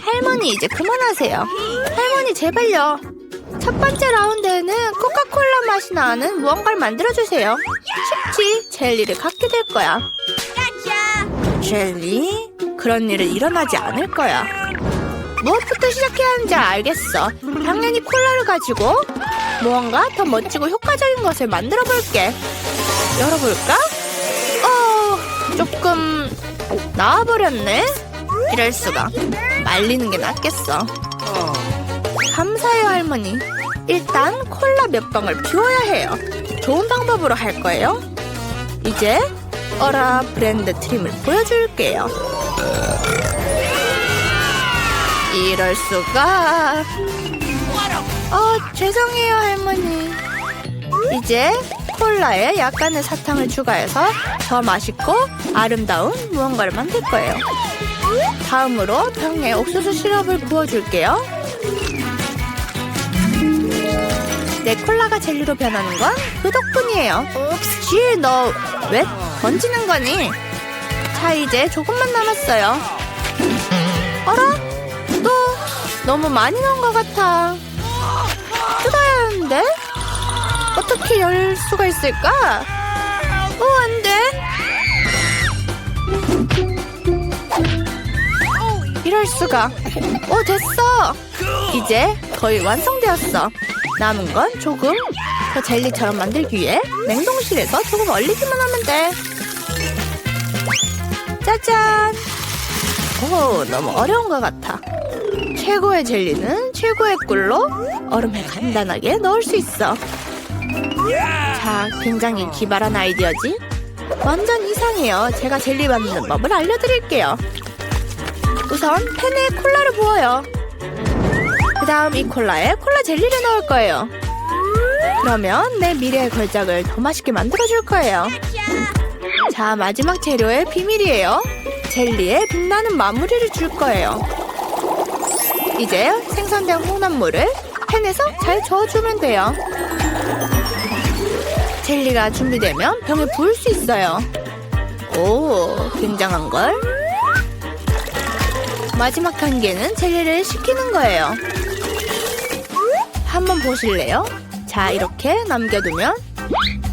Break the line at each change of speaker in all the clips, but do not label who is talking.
할머니 이제 그만하세요. 할머니 제발요. 첫 번째 라운드에는 코카콜라 맛이 나는 무언가를 만들어주세요. 쉽지? 젤리를 갖게 될 거야. 젤리? 그런 일은 일어나지 않을 거야. 무엇부터 시작해야 하는지 알겠어. 당연히 콜라를 가지고 무언가 더 멋지고 효과적인 것을 만들어 볼게. 열어볼까? 어, 조금 나와버렸네? 이럴 수가. 말리는 게 낫겠어. 감사해요, 할머니. 일단 콜라 몇 방울 비워야 해요. 좋은 방법으로 할 거예요. 이제 어라 브랜드 트림을 보여줄게요. 이럴 수가. 어, 죄송해요, 할머니. 이제 콜라에 약간의 사탕을 추가해서 더 맛있고 아름다운 무언가를 만들 거예요. 다음으로 병에 옥수수 시럽을 부어줄게요. 내 콜라가 젤리로 변하는 건 그 덕분이에요. 쥐, 너왜 던지는 거니? 자, 이제 조금만 남았어요. 어라? 또 너무 많이 넣은 것 같아. 뜯어야 하는데? 어떻게 열 수가 있을까? 어, 안 돼. 이럴 수가. 어, 됐어. 이제 거의 완성되었어. 남은 건 조금 더 젤리처럼 만들기 위해 냉동실에서 조금 얼리기만 하면 돼. 짜잔. 오, 너무 어려운 것 같아. 최고의 젤리는 최고의 꿀로 얼음에 간단하게 넣을 수 있어. 자, 굉장히 기발한 아이디어지? 완전 이상해요. 제가 젤리 만드는 법을 알려드릴게요. 우선 팬에 콜라를 부어요. 그 다음 이 콜라에 콜라 젤리를 넣을 거예요. 그러면 내 미래의 걸작을 더 맛있게 만들어줄 거예요. 자, 마지막 재료의 비밀이에요. 젤리에 빛나는 마무리를 줄 거예요. 이제 생선된 홍합물을 팬에서 잘 저어주면 돼요. 젤리가 준비되면 병에 부을 수 있어요. 오, 굉장한걸? 마지막 단계는 젤리를 식히는 거예요. 한번 보실래요? 자, 이렇게 남겨두면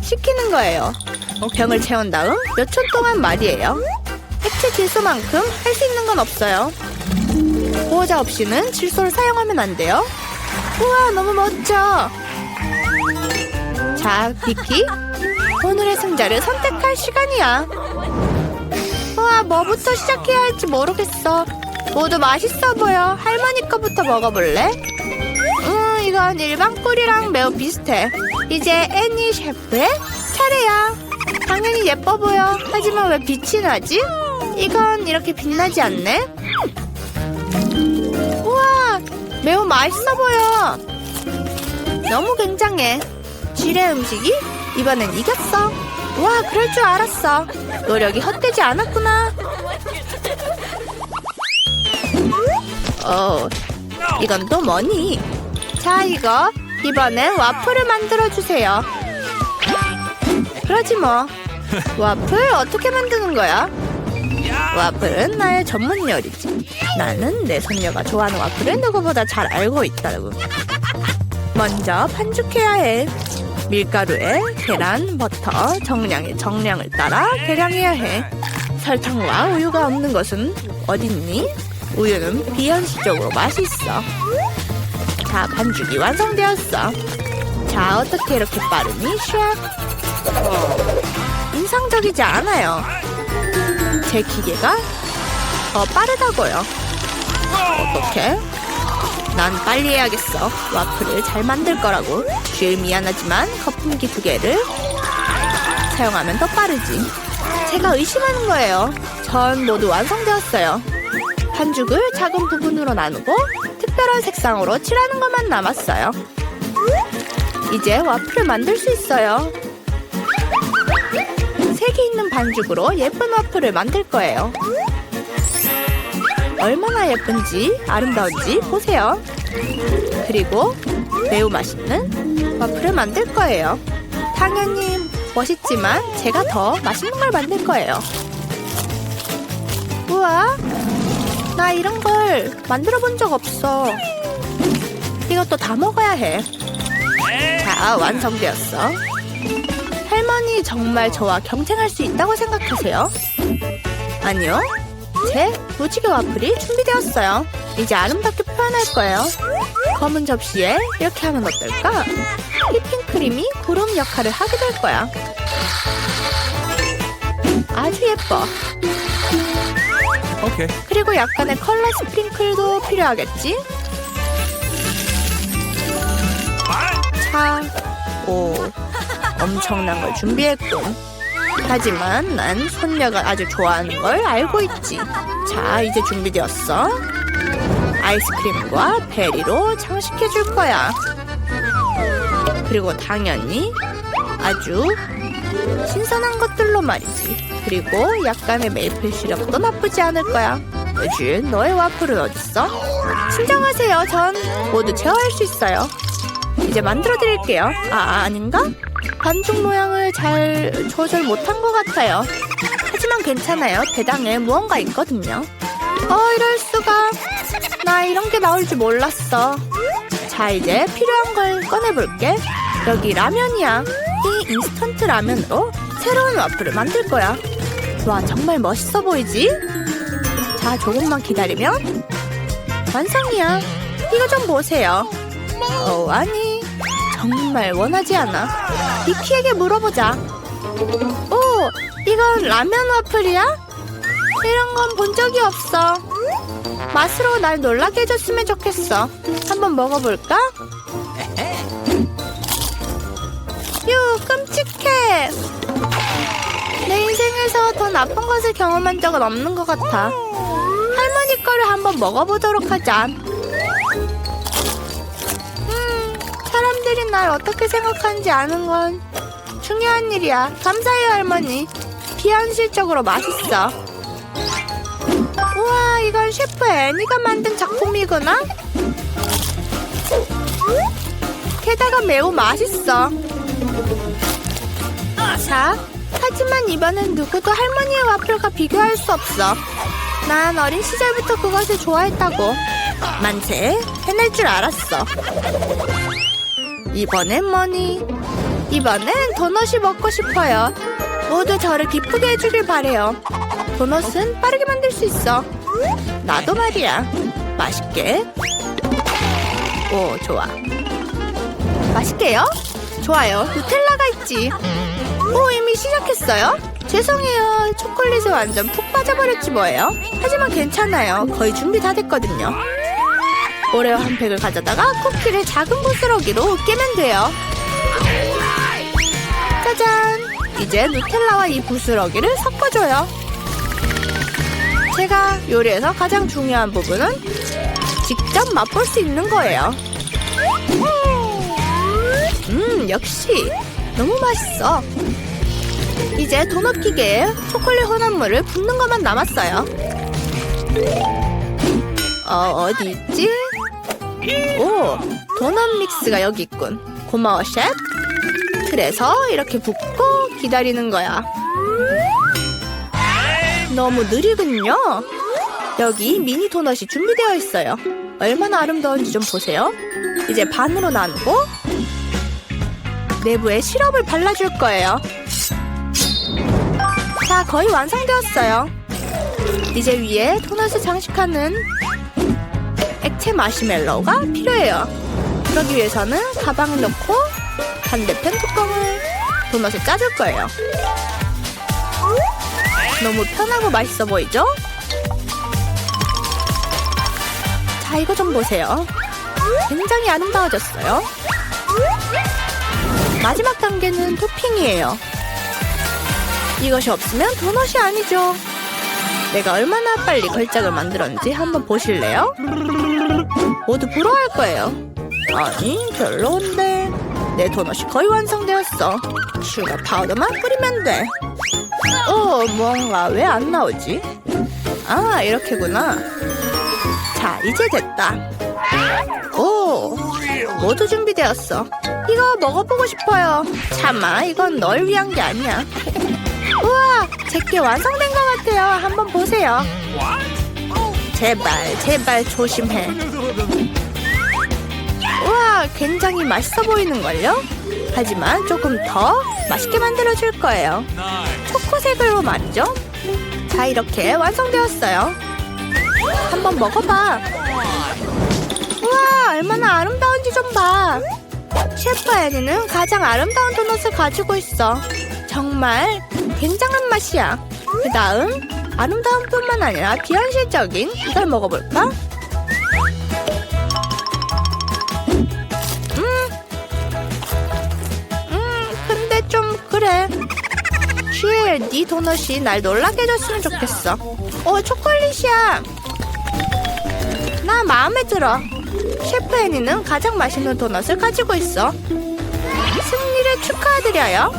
식히는 거예요. 어, 병을 채운 다음 몇 초 동안 말이에요. 액체 질소만큼 할 수 있는 건 없어요. 보호자 없이는 질소를 사용하면 안 돼요. 우와, 너무 멋져. 자, 비키. 오늘의 승자를 선택할 시간이야. 우와, 뭐부터 시작해야 할지 모르겠어. 모두 맛있어 보여. 할머니 거부터 먹어볼래? 음, 이건 일반 꿀이랑 매우 비슷해. 이제 애니 셰프의 차례야. 당연히 예뻐 보여. 하지만 왜 빛이 나지? 이건 이렇게 빛나지 않네? 우와, 매우 맛있어 보여. 너무 굉장해. 쥐의 음식이 이번엔 이겼어. 와, 그럴 줄 알았어. 노력이 헛되지 않았구나. 어, 이건 또 뭐니? 자, 이거 이번엔 와플을 만들어 주세요. 그러지 뭐. 와플 어떻게 만드는 거야? 와플은 나의 전문 요리지. 나는 내 손녀가 좋아하는 와플을 누구보다 잘 알고 있다고. 먼저 반죽해야 해. 밀가루에 계란, 버터, 정량의 정량을 따라 계량해야 해. 설탕과 우유가 없는 것은 어딨니? 우유는 비현실적으로 맛이 있어. 자, 반죽이 완성되었어. 자, 어떻게 이렇게 빠르니? 샥. 인상적이지 않아요. 제 기계가 더 빠르다고요. 어떻게? 난 빨리 해야겠어. 와플을 잘 만들 거라고. 쉴 미안하지만 거품기 두 개를 사용하면 더 빠르지. 제가 의심하는 거예요. 전 모두 완성되었어요. 반죽을 작은 부분으로 나누고 특별한 색상으로 칠하는 것만 남았어요. 이제 와플을 만들 수 있어요. 색이 있는 반죽으로 예쁜 와플을 만들 거예요. 얼마나 예쁜지 아름다운지 보세요. 그리고 매우 맛있는 와플을 만들 거예요. 당연히 멋있지만 제가 더 맛있는 걸 만들 거예요. 우와, 나 이런 걸 만들어 본 적 없어. 이것도 다 먹어야 해. 자, 완성되었어. 할머니 정말 저와 경쟁할 수 있다고 생각하세요? 아니요. 제 무지개 와플이 준비되었어요. 이제 아름답게 표현할 거예요. 검은 접시에 이렇게 하면 어떨까? 휘핑크림이 구름 역할을 하게 될 거야. 아주 예뻐.
Okay.
그리고 약간의 컬러 스프링클도 필요하겠지? 자, 오, 엄청난 걸 준비했군. 하지만 난 손녀가 아주 좋아하는 걸 알고 있지. 자, 이제 준비되었어. 아이스크림과 베리로 장식해 줄 거야. 그리고 당연히 아주 신선한 것들로 말이지. 그리고 약간의 메이플 시럽도 나쁘지 않을 거야. 으즈, 너의 와플은 어딨어? 진정하세요. 전 모두 제어할 수 있어요. 이제 만들어 드릴게요. 아, 아닌가? 반죽 모양을 잘 조절 못한 것 같아요. 하지만 괜찮아요. 대당에 무언가 있거든요. 어, 이럴 수가. 나 이런 게 나올 줄 몰랐어. 자, 이제 필요한 걸 꺼내볼게. 여기 라면이야. 이 인스턴트 라면으로 새로운 와플을 만들 거야. 와, 정말 멋있어 보이지? 자, 조금만 기다리면 완성이야. 이거 좀 보세요. 어, 아니. 정말 원하지 않아. 니키에게 물어보자. 오, 이건 라면 와플이야? 이런 건 본 적이 없어. 맛으로 날 놀라게 해줬으면 좋겠어. 한번 먹어볼까? 유, 끔찍해. 내 인생에서 더 나쁜 것을 경험한 적은 없는 것 같아. 할머니 거를 한번 먹어보도록 하자. 음, 사람들이 날 어떻게 생각하는지 아는 건 중요한 일이야. 감사해요, 할머니. 비현실적으로 맛있어. 우와, 이건 셰프 애니가 만든 작품이구나? 게다가 매우 맛있어. 자, 하지만 이번엔 누구도 할머니의 와플과 비교할 수 없어. 난 어린 시절부터 그것을 좋아했다고. 만세, 해낼 줄 알았어. 이번엔 뭐니? 이번엔 도넛이 먹고 싶어요. 모두 저를 기쁘게 해주길 바래요. 도넛은 빠르게 만들 수 있어. 나도 말이야. 맛있게. 오, 좋아. 맛있게요? 좋아요. 누텔라가 있지. 오, 이미 시작했어요? 죄송해요. 초콜릿에 완전 푹 빠져버렸지 뭐예요. 하지만 괜찮아요. 거의 준비 다 됐거든요. 오레오 한 팩을 가져다가 쿠키를 작은 부스러기로 깨면 돼요. 짜잔! 이제 누텔라와 이 부스러기를 섞어줘요. 제가 요리에서 가장 중요한 부분은 직접 맛볼 수 있는 거예요. 음, 역시 너무 맛있어. 이제 도넛 기계에 초콜릿 혼합물을 붓는 것만 남았어요. 어, 어디 있지? 오, 도넛 믹스가 여기 있군. 고마워, 셰프. 그래서 이렇게 붓고 기다리는 거야. 너무 느리군요. 여기 미니 도넛이 준비되어 있어요. 얼마나 아름다운지 좀 보세요. 이제 반으로 나누고 내부에 시럽을 발라줄 거예요. 자, 거의 완성되었어요. 이제 위에 도넛을 장식하는 액체 마시멜로우가 필요해요. 그러기 위해서는 가방을 넣고 반대편 뚜껑을 도넛에 짜줄 거예요. 너무 편하고 맛있어 보이죠? 자, 이거 좀 보세요. 굉장히 아름다워졌어요. 마지막 단계는 토핑이에요. 이것이 없으면 도넛이 아니죠. 내가 얼마나 빨리 걸작을 만들었는지 한번 보실래요? 모두 부러워할 거예요. 아니, 별로인데. 내 도넛이 거의 완성되었어. 슈가 파우더만 뿌리면 돼. 어, 뭔가 왜 안 나오지? 아, 이렇게구나. 자, 이제 됐다. 오, 모두 준비되었어. 이거 먹어보고 싶어요. 참아, 이건 널 위한 게 아니야. 우와, 제게 완성된 것 같아요. 한번 보세요. 제발, 제발 조심해. 우와, 굉장히 맛있어 보이는걸요? 하지만 조금 더 맛있게 만들어줄 거예요. 초코색으로 말이죠. 자, 이렇게 완성되었어요. 한번 먹어봐. 우와, 얼마나 아름다운지 좀 봐. 셰프 애니는 가장 아름다운 도넛을 가지고 있어. 정말 굉장한 맛이야. 그 다음, 아름다운 뿐만 아니라 비현실적인 이걸 먹어볼까? 음, 근데 좀 그래. 쉴, 네 도넛이 날 놀라게 해줬으면 좋겠어. 어, 초콜릿이야. 나 마음에 들어. 셰프 애니는 가장 맛있는 도넛을 가지고 있어. 승리를 축하드려요.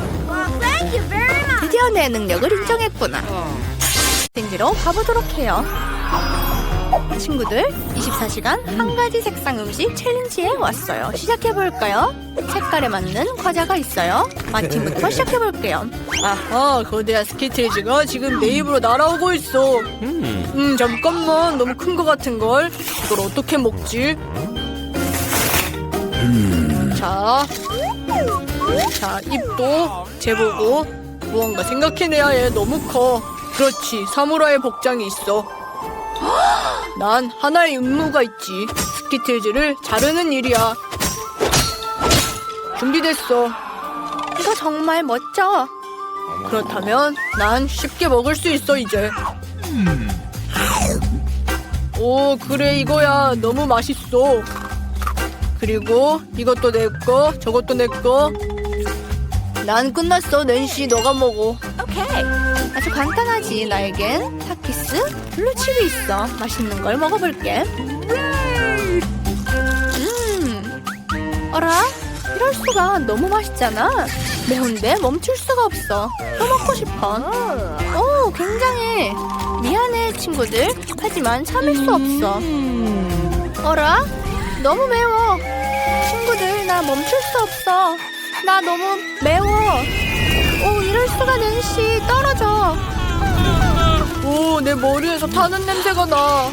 드디어 내 능력을 인정했구나. 땡지로 가보도록 해요. 친구들, 24시간 한 가지 색상 음식 챌린지에 왔어요. 시작해볼까요? 색깔에 맞는 과자가 있어요. 마틴부터 시작해볼게요.
아하, 거대한 스키트리즈가 지금 내 입으로 날아오고 있어. 음, 잠깐만, 너무 큰것 같은 걸. 이걸 어떻게 먹지? 자, 자, 입도 재보고 무언가 생각해내야 해. 너무 커. 그렇지, 사무라이 복장이 있어. 난 하나의 임무가 있지. 스키트리즈를 자르는 일이야. 준비됐어.
이거 정말 멋져.
그렇다면 난 쉽게 먹을 수 있어 이제. 오 그래 이거야 너무 맛있어. 그리고 이것도 내 거, 저것도 내 거. 난 끝났어 낸시 너가 먹어.
오케이. 아주 간단하지. 나에겐 타키스 블루칩이 있어. 맛있는 걸 먹어볼게. 음. 어라? 이럴 수가 너무 맛있잖아. 매운데 멈출 수가 없어. 또 먹고 싶어. 오, 굉장해. 미안해, 친구들. 하지만 참을 수 없어. 어라? 너무 매워. 친구들, 나 멈출 수 없어. 나 너무 매워. 오, 이럴 수가 낸시 떨어져.
오 내 머리에서 타는 냄새가 나.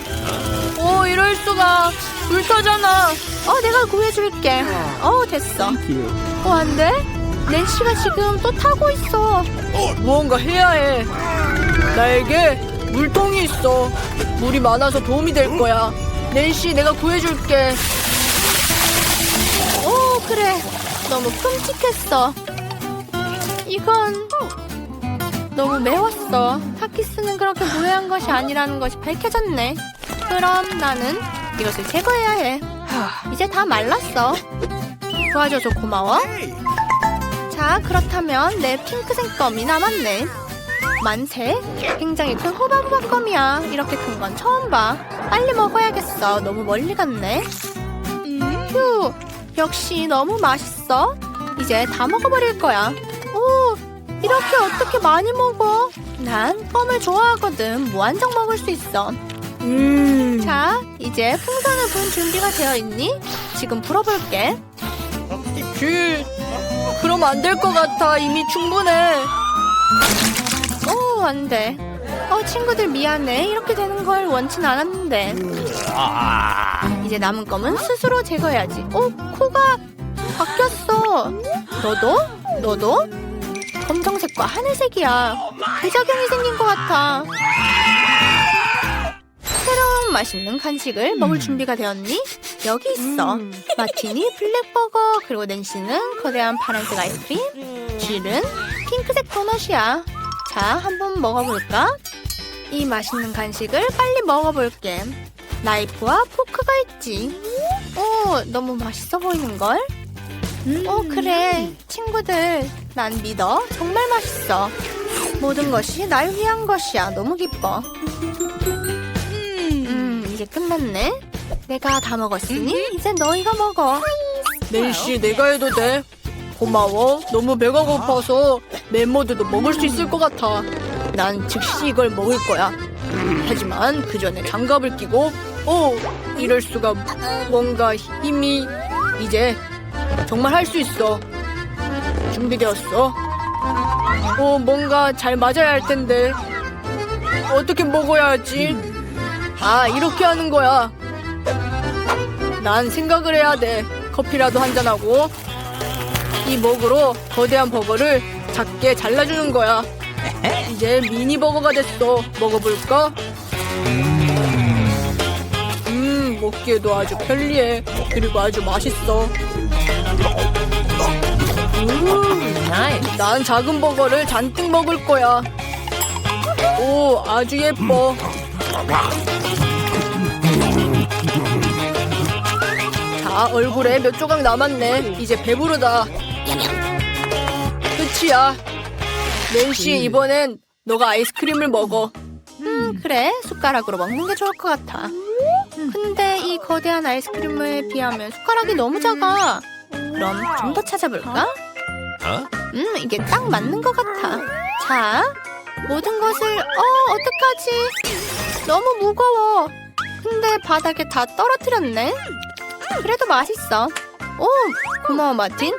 오 이럴 수가 불타잖아.
어, 내가 구해줄게. 어, 됐어. 어, 안 돼? 낸시가 지금 또 타고 있어.
무언가 해야 해. 나에게 물통이 있어. 물이 많아서 도움이 될 거야. 낸시 내가 구해줄게.
오, 그래. 너무 끔찍했어. 이건 너무 매웠어. 타키스는 그렇게 무해한 것이 아니라는 것이 밝혀졌네. 그럼 나는 이것을 제거해야 해. 이제 다 말랐어. 도와줘서 고마워. 자, 그렇다면 내 핑크색 껌이 남았네. 만세. 굉장히 큰 호박호박 껌이야. 이렇게 큰 건 처음 봐. 빨리 먹어야겠어. 너무 멀리 갔네. 휴, 역시 너무 맛있어. 이제 다 먹어버릴 거야. 오, 이렇게 어떻게 많이 먹어? 난 껌을 좋아하거든. 무한정 먹을 수 있어.
음.
자, 이제 풍선을 부은 준비가 되어 있니? 지금 불어볼게.
쥐. 그럼 안 될 것 같아. 이미 충분해.
오, 안 돼. 어, 친구들 미안해. 이렇게 되는 걸 원치 않았는데. 이제 남은 껌은 스스로 제거해야지. 어, 코가 바뀌었어. 너도? 너도? 검정색과 하늘색이야. 부작용이 생긴 것 같아. 새로운 맛있는 간식을 먹을 준비가 되었니? 여기 있어. 마티니 블랙버거 그리고 낸시는 거대한 파란색 아이스크림 쥐는 핑크색 도넛이야. 자, 한번 먹어볼까? 이 맛있는 간식을 빨리 먹어볼게. 나이프와 포크가 있지. 오, 너무 맛있어 보이는걸? 오, 그래. 친구들, 난 믿어. 정말 맛있어. 모든 것이 날 위한 것이야. 너무 기뻐. 음, 이제 끝났네. 내가 다 먹었으니 이제 너희가 먹어.
낸시 내가 해도 돼. 고마워. 너무 배가 고파서 멤버들도 먹을 수 있을 것 같아. 난 즉시 이걸 먹을 거야. 하지만 그 전에 장갑을 끼고 오 이럴 수가 뭔가 힘이 이제 정말 할 수 있어. 준비되었어. 오 뭔가 잘 맞아야 할 텐데 어떻게 먹어야 하지? 아, 이렇게 하는 거야. 난 생각을 해야 돼. 커피라도 한잔 하고. 이 먹으로 거대한 버거를 작게 잘라주는 거야. 이제 미니 버거가 됐어. 먹어볼까? 음, 먹기에도 아주 편리해. 그리고 아주 맛있어.
Nice.
난 작은 버거를 잔뜩 먹을 거야. 오, 아주 예뻐. 자, 얼굴에 몇 조각 남았네. 이제 배부르다. 끝이야. 낸시, 이번엔 너가 아이스크림을 먹어.
음, 그래. 숟가락으로 먹는 게 좋을 것 같아. 근데 이 거대한 아이스크림에 비하면 숟가락이 너무 작아. 그럼 좀 더 찾아볼까? 음, 이게 딱 맞는 것 같아. 자, 모든 것을, 어, 어떡하지? 너무 무거워. 근데 바닥에 다 떨어뜨렸네. 그래도 맛있어. 오, 고마워, 마틴.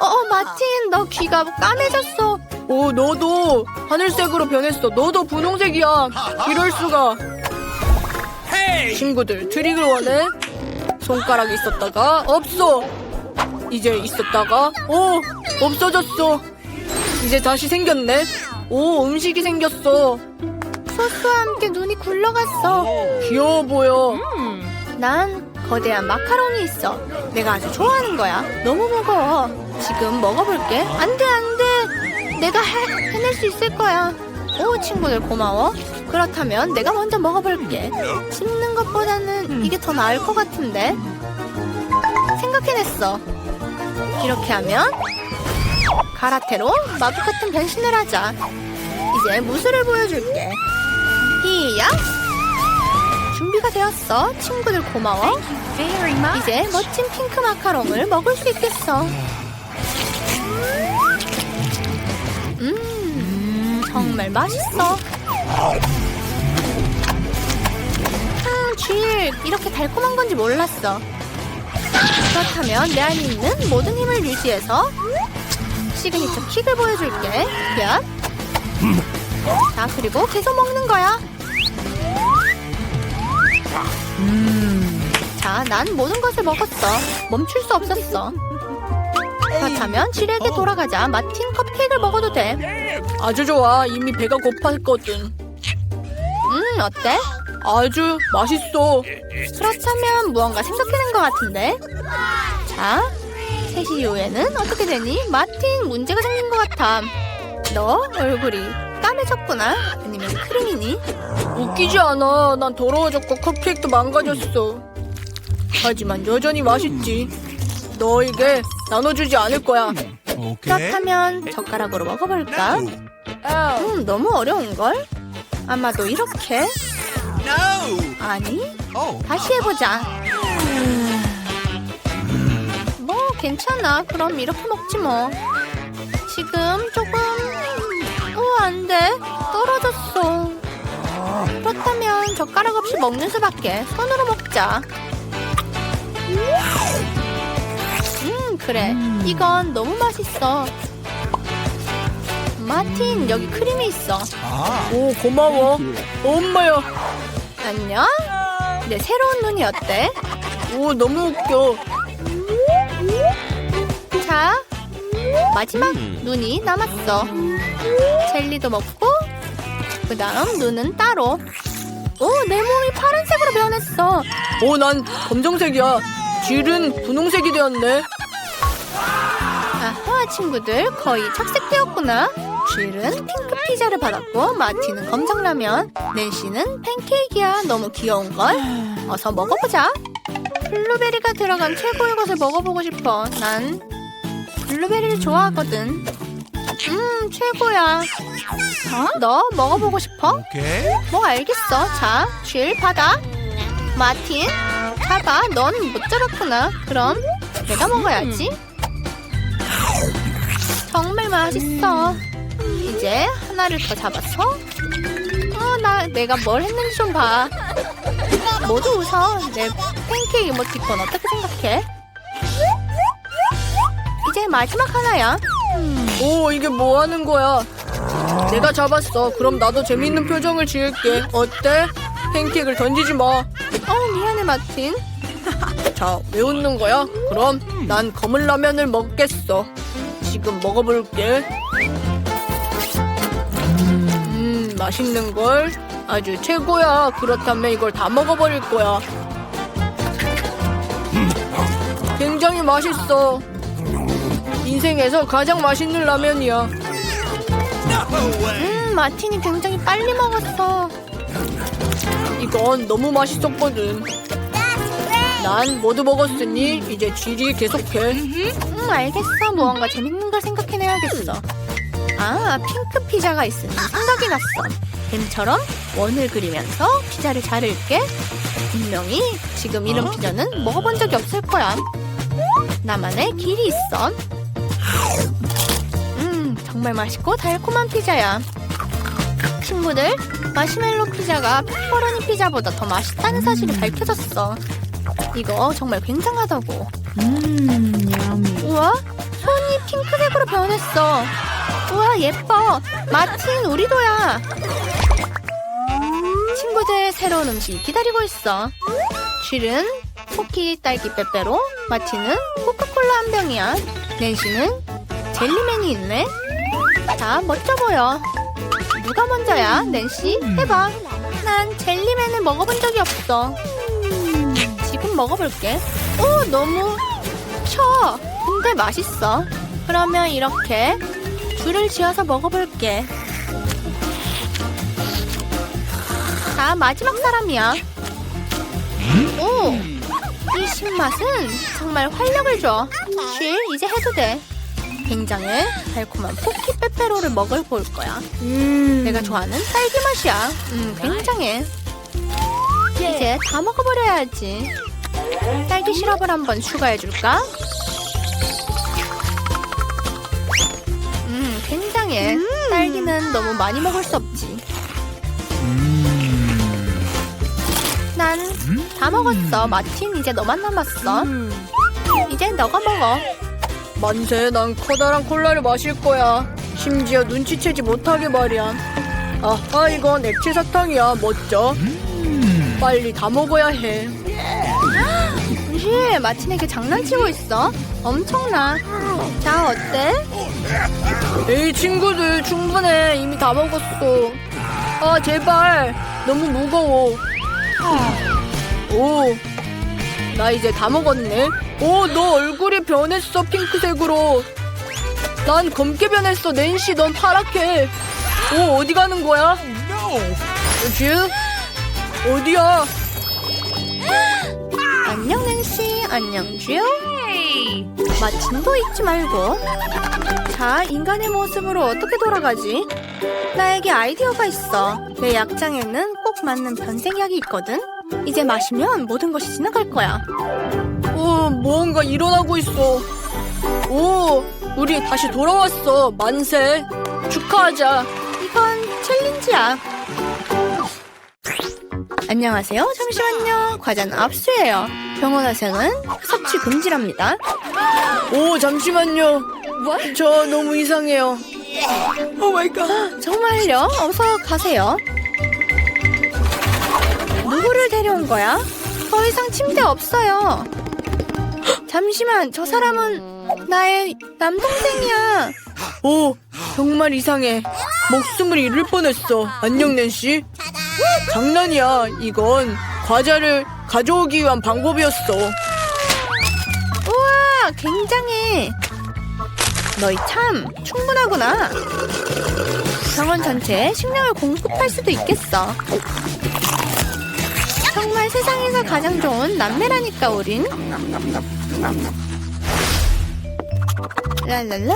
어, 어, 마틴, 너 귀가 까매졌어.
오, 너도 하늘색으로 변했어. 너도 분홍색이야. 이럴 수가. 친구들, 트릭을 원해? 손가락이 있었다가 없어. 이제 있었다가 오, 없어졌어. 이제 다시 생겼네. 오, 음식이 생겼어.
소스와 함께 눈이 굴러갔어.
귀여워 보여.
난 거대한 마카롱이 있어. 내가 아주 좋아하는 거야. 너무 무거워. 지금 먹어볼게. 안 돼, 안 돼. 내가 해, 해낼 수 있을 거야. 오, 친구들 고마워. 그렇다면 내가 먼저 먹어볼게. 씹는 것보다는 이게 더 나을 것 같은데. 생각해냈어. 이렇게 하면 가라테로 마법 같은 변신을 하자. 이제 무술을 보여줄게. 히야! 준비가 되었어. 친구들 고마워. 이제 멋진 핑크 마카롱을 먹을 수 있겠어. 정말 맛있어. 음, 쥐, 이렇게 달콤한 건지 몰랐어. 그렇다면 내 안에 있는 모든 힘을 유지해서 시그니처 킥을 보여줄게. 야. 자, 그리고 계속 먹는 거야. 자, 난 모든 것을 먹었어. 멈출 수 없었어. 그렇다면 쥐에게 돌아가자. 마틴 컵케이크를 먹어도 돼.
아주 좋아. 이미 배가 고팠거든.
음, 어때?
아주 맛있어.
그렇다면 무언가 생각해낸 것 같은데. 자, 3시 이후에는 어떻게 되니? 마틴 문제가 생긴 것 같아. 너 얼굴이 까매졌구나? 아니면 크림이니?
웃기지 않아. 난 더러워졌고 컵케이크도 망가졌어. 하지만 여전히 맛있지. 너에게 나눠주지 않을 거야.
Okay.
그렇다면 젓가락으로 먹어볼까? 음, 너무 어려운걸? 아마도 이렇게?
No.
아니,
Oh.
다시 해보자. 뭐, 괜찮아. 그럼 이렇게 먹지 뭐. 지금 조금, 오, 안 돼. 떨어졌어. 그렇다면 젓가락 없이 먹는 수밖에. 손으로 먹자. 음, 그래. 이건 너무 맛있어. 마틴, 여기 크림이 있어.
Ah.
오 고마워. 엄마야.
안녕? 내 새로운 눈이 어때?
오 너무 웃겨.
자, 마지막 눈이 남았어. 젤리도 먹고, 그 다음 눈은 따로. 오, 내 몸이 파란색으로 변했어.
오 난 검정색이야. 쥐는 분홍색이 되었네.
친구들, 거의 착색되었구나. 쥐는 핑크 피자를 받았고, 마티는 검정라면, 낸시는 팬케이크야. 너무 귀여운걸? 어서 먹어보자. 블루베리가 들어간 최고의 것을 먹어보고 싶어. 난 블루베리를 좋아하거든. 음, 최고야. 어? 너 먹어보고 싶어?
Okay.
뭐 알겠어. 자, 쉔 받아. 마틴, 잡아. 넌 못 잡았구나. 그럼 내가 먹어야지. 정말 맛있어. 이제 하나를 더 잡아서. 어, 나 내가 뭘 했는지 좀 봐. 모두 웃어. 내 팬케이크 이모티콘 어떻게 생각해? 이제 마지막 하나야.
오 이게 뭐 하는 거야? 내가 잡았어. 그럼 나도 재밌는 표정을 지을게. 어때? 팬케이크를 던지지 마.
어 미안해 마틴.
자, 왜 웃는 거야? 그럼 난 검은 라면을 먹겠어. 지금 먹어볼게. 음, 맛있는 걸. 아주 최고야. 그렇다면 이걸 다 먹어버릴 거야. 굉장히 맛있어. 인생에서 가장 맛있는 라면이야.
음 마틴이 굉장히 빨리 먹었어.
이건 너무 맛있었거든. 난 모두 먹었으니 이제 쥐리 계속해.
음 알겠어. 무언가 재밌는 걸 생각해내야겠어. 아 핑크 피자가 있으니 생각이 났어. 뱀처럼 원을 그리면서 피자를 자를게. 분명히 지금 이런 피자는 먹어본 적이 없을 거야. 나만의 길이 있어. 음 정말 맛있고 달콤한 피자야. 친구들 마시멜로 피자가 페퍼로니 피자보다 더 맛있다는 사실이 밝혀졌어. 이거 정말 굉장하다고. 우와, 손이 핑크색으로 변했어. 우와, 예뻐. 마틴, 우리도야. 친구들 새로운 음식이 기다리고 있어. 쥘은 쿠키 딸기 빼빼로, 마틴은 코카콜라 한 병이야. 낸시는 젤리맨이 있네. 자, 멋져 보여. 누가 먼저야? 낸시, 해봐. 난 젤리맨을 먹어본 적이 없어. 지금 먹어볼게. 오, 너무 쳐. 근데 맛있어. 그러면 이렇게 줄을 지어서 먹어볼게. 자, 마지막 사람이야. 오, 이 신맛은 정말 활력을 줘. 쉴, 이제 해도 돼. 굉장해 달콤한 포키 빼빼로를 먹을 볼 거야.
음,
내가 좋아하는 딸기 맛이야. 음, 굉장해. 이제 다 먹어버려야지. 딸기 시럽을 한번 추가해줄까? 굉장해. 딸기는 너무 많이 먹을 수 없지. 난 다 먹었어. 마틴, 이제 너만 남았어.
음.
이제 너가 먹어.
만세, 난 커다란 콜라를 마실 거야. 심지어 눈치채지 못하게 말이야. 아하, 이건 액체 사탕이야. 멋져. 빨리 다 먹어야 해.
실 마틴에게 장난치고 있어. 엄청나. 자, 어때?
에이, 친구들, 충분해. 이미 다 먹었어. 아, 제발. 너무 무거워. 오, 나 이제 다 먹었네. 오, 너 얼굴이 변했어, 핑크색으로. 난 검게 변했어, 낸시. 넌 파랗게. 오, 어디 가는 거야? 쥐? 어디야?
안녕, 낸시. 안녕, 쥐요. 마침도 잊지 말고. 자, 인간의 모습으로 어떻게 돌아가지? 나에게 아이디어가 있어. 내 약장에는 꼭 맞는 변생약이 있거든. 이제 마시면 모든 것이 지나갈 거야.
오, 뭔가 일어나고 있어. 오, 우리 다시 돌아왔어. 만세. 축하하자.
이건 챌린지야. 안녕하세요. 잠시만요. 과자는 압수예요. 병원에서는 섭취 금지랍니다.
오, 잠시만요. 저 너무 이상해요. 오 마이 갓.
정말요? 어서 가세요. 누구를 데려온 거야? 더 이상 침대 없어요. 잠시만, 저 사람은 나의 남동생이야.
오, 정말 이상해. 목숨을 잃을 뻔했어. 안녕, 낸시. 장난이야. 이건 과자를 가져오기 위한 방법이었어.
우와, 굉장해. 너희 참 충분하구나. 병원 전체에 식량을 공급할 수도 있겠어. 정말 세상에서 가장 좋은 남매라니까 우린. 랄랄라.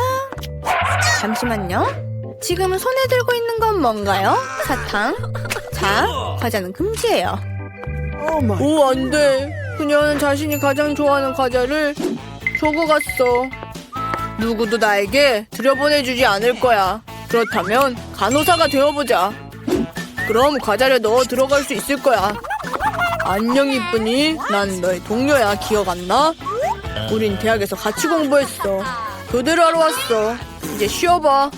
잠시만요. 지금 손에 들고 있는 건 뭔가요? 사탕. 자, 과자는 금지예요.
오, 안 돼. 그녀는 자신이 가장 좋아하는 과자를 주고 갔어. 누구도 나에게 들여보내주지 않을 거야. 그렇다면 간호사가 되어보자. 그럼 과자를 넣어 들어갈 수 있을 거야. 안녕 이쁜이. 난 너의 동료야. 기억 안 나? 우린 대학에서 같이 공부했어. 교대를 하러 왔어. 이제 쉬어봐.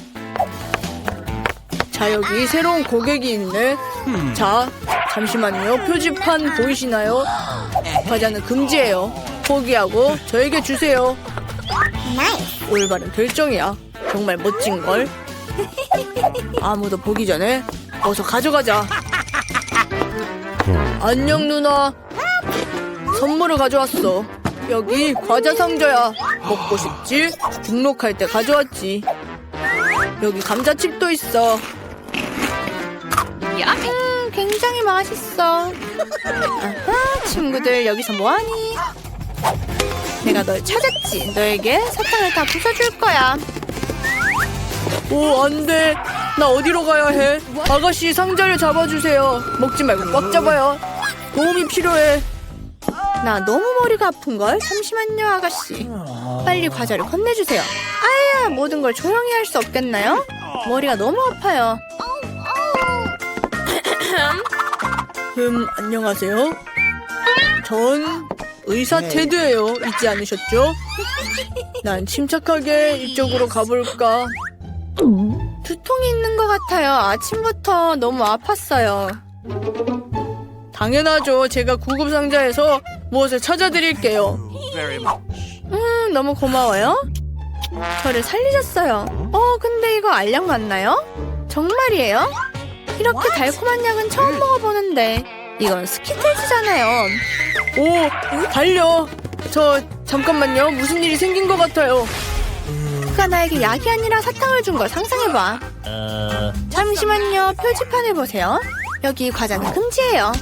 자, 여기 새로운 고객이 있네. 자, 잠시만요. 표지판 보이시나요? 과자는 금지예요. 포기하고 저에게 주세요. 올바른 결정이야. 정말 멋진 걸. 아무도 보기 전에 어서 가져가자. 안녕 누나. 선물을 가져왔어. 여기 과자 상자야. 먹고 싶지? 등록할 때 가져왔지. 여기 감자칩도 있어.
음, 굉장히 맛있어. 아하, 친구들 여기서 뭐하니? 내가 널 찾았지. 너에게 사탕을 다 부숴줄 거야.
오, 안 돼. 나 어디로 가야 해? 아가씨 상자를 잡아주세요. 먹지 말고 꽉 잡아요. 도움이 필요해.
나 너무 머리가 아픈걸? 잠시만요, 아가씨. 빨리 과자를 건네주세요. 아야, 모든 걸 조용히 할 수 없겠나요? 머리가 너무 아파요.
음, 안녕하세요. 전 의사 테드예요. 잊지 않으셨죠? 난 침착하게 이쪽으로 가볼까?
두통이 있는 것 같아요. 아침부터 너무 아팠어요.
당연하죠. 제가 구급 상자에서 무엇을 찾아드릴게요.
음, 너무 고마워요. 저를 살리셨어요. 어, 근데 이거 알약 맞나요? 정말이에요? 이렇게 달콤한 약은 처음 먹어보는데 이건 스키틀즈잖아요.
오, 달려. 저 잠깐만요. 무슨 일이 생긴 것 같아요.
그가 나에게 약이 아니라 사탕을 준 걸 상상해봐. 잠시만요. 표지판을 보세요. 여기 과자는 금지예요.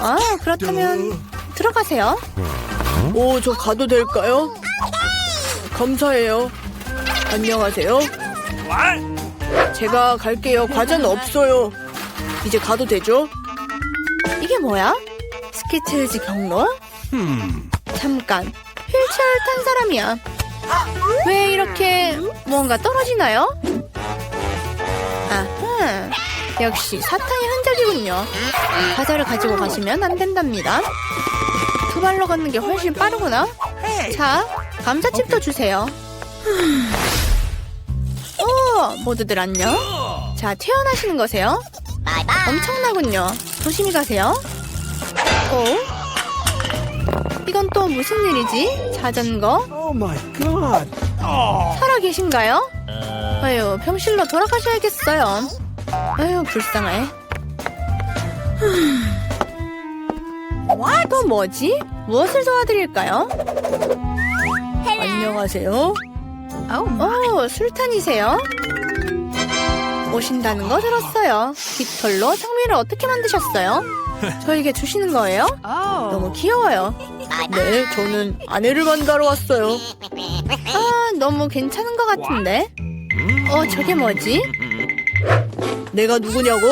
아, 그렇다면 들어가세요.
오, 저 가도 될까요? 감사해요. 안녕하세요. 제가 갈게요. 과자는 없어요. 이제 가도 되죠?
이게 뭐야? 스키틀즈 경로?
Hmm.
잠깐. 휠체어를 탄 사람이야. 왜 이렇게 뭔가 떨어지나요? 아하. 역시 사탕의 흔적이군요. 과자를 가지고 가시면 안 된답니다. 두 발로 걷는 게 훨씬 빠르구나. 자, 감자칩도 주세요. 오, 모두들 안녕. 자, 태어나시는 거세요? 엄청나군요. 조심히 가세요. 오, 이건 또 무슨 일이지? 자전거?
Oh my god. Oh.
살아 계신가요? 아유, 병실로 돌아가셔야겠어요. 아유, 불쌍해. 또 뭐지? 무엇을 도와드릴까요?
안녕하세요.
오, 술탄이세요? 오신다는 거 들었어요. 깃털로 성미를 어떻게 만드셨어요? 저에게 주시는 거예요? 너무 귀여워요.
네, 저는 아내를 만나러 왔어요.
아, 너무 괜찮은 것 같은데? 어, 저게 뭐지?
내가 누구냐고?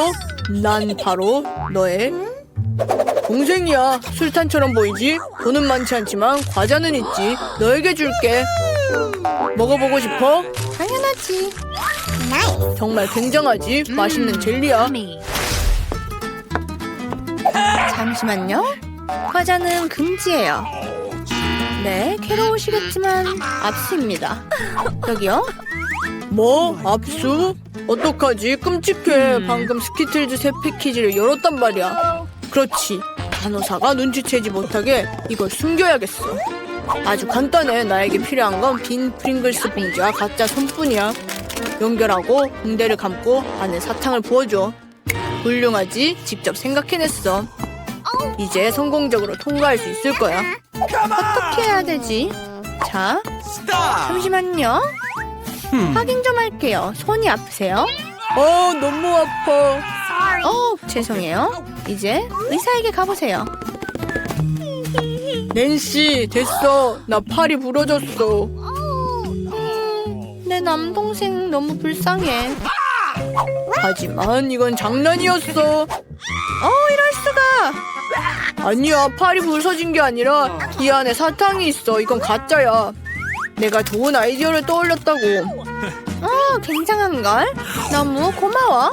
난 바로 너의 동생이야. 술탄처럼 보이지? 돈은 많지 않지만 과자는 있지. 너에게 줄게. 먹어보고 싶어?
당연하지.
정말 굉장하지? 맛있는 젤리야.
잠시만요. 과자는 금지예요. 네, 괴로우시겠지만 압수입니다. 여기요.
뭐? 압수? 어떡하지? 끔찍해. 방금 스키틀즈 새 패키지를 열었단 말이야. 그렇지. 간호사가 눈치채지 못하게 이걸 숨겨야겠어. 아주 간단해. 나에게 필요한 건 빈 프링글스 봉지와 가짜 손뿐이야. 연결하고 붕대를 감고 안에 사탕을 부어줘. 훌륭하지? 직접 생각해냈어. 이제 성공적으로 통과할 수 있을 거야.
어떻게 해야 되지? 자. 잠시만요. 확인 좀 할게요. 손이 아프세요?
어, 너무 아파.
어, 죄송해요. 이제 의사에게 가보세요.
낸시, 됐어. 나 팔이 부러졌어.
내 남동생 너무 불쌍해.
하지만 이건 장난이었어.
어, 이럴 수가.
아니야, 팔이 부서진 게 아니라 이 안에 사탕이 있어. 이건 가짜야. 내가 좋은 아이디어를 떠올렸다고.
어, 굉장한 걸. 너무 고마워.